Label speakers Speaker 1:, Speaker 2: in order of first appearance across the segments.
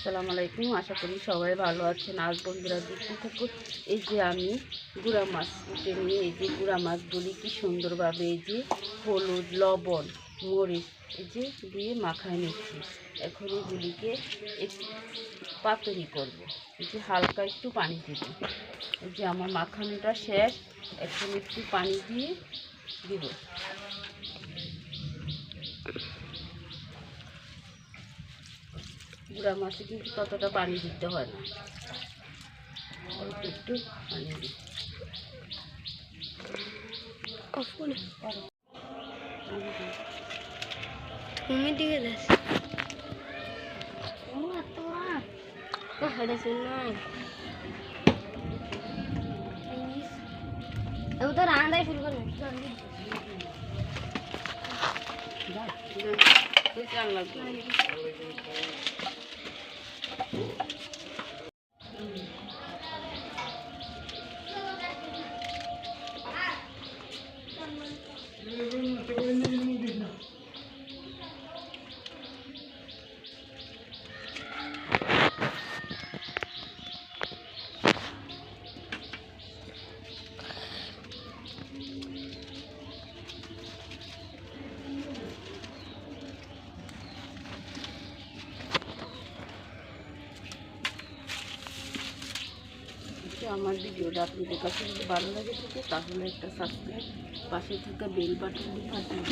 Speaker 1: আসসালামু আলাইকুম। আশা করি সবাই ভালো আছেন। আজ বন্ধুরা দেখতে থাকুন এই যে আমি গুঁড়া মাছ কুটে নিয়ে, এই যে গুঁড়া মাছগুলি কি সুন্দরভাবে এই যে হলুদ, লবণ, মরিচ, এই যে দিয়ে মাখায় নিচ্ছি। এখন এগুলিকে একটু পাতুরি করব। এই যে হালকা একটু পানি দেব। এই যে আমার মাখানোটা শেষ। এখন একটু পানি দিয়ে দিব। গুঁড়া মাছে কিন্তু ততটা পানি দিতে হয় না। অল্প একটু পানি দিই।
Speaker 2: তুমি দিকে যাস হেডে এবার তো রান্নাই শুরু
Speaker 1: লাগবে। うん。আমার ভিডিওটা আপনাদের কাছে যদি ভালো লাগে থাকে, তাহলে একটা সাবস্ক্রাইব পাশে থাকা বেল বাটনটি ফাটিয়ে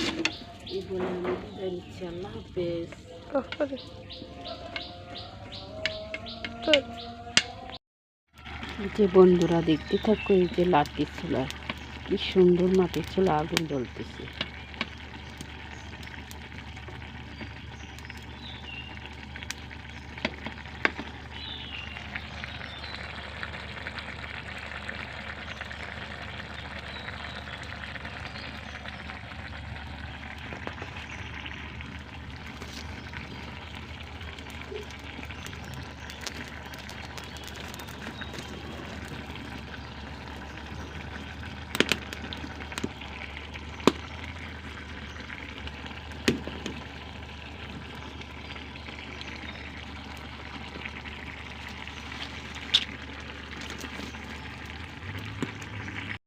Speaker 1: এই বলে আমি বিদায় নিচ্ছি। আল্লাহ হাফেজ। যে বন্ধুরা দেখতে থাকো, এই যে লাঠির চুলা কি সুন্দর মাটির চুলা আগুন জ্বলতেছে।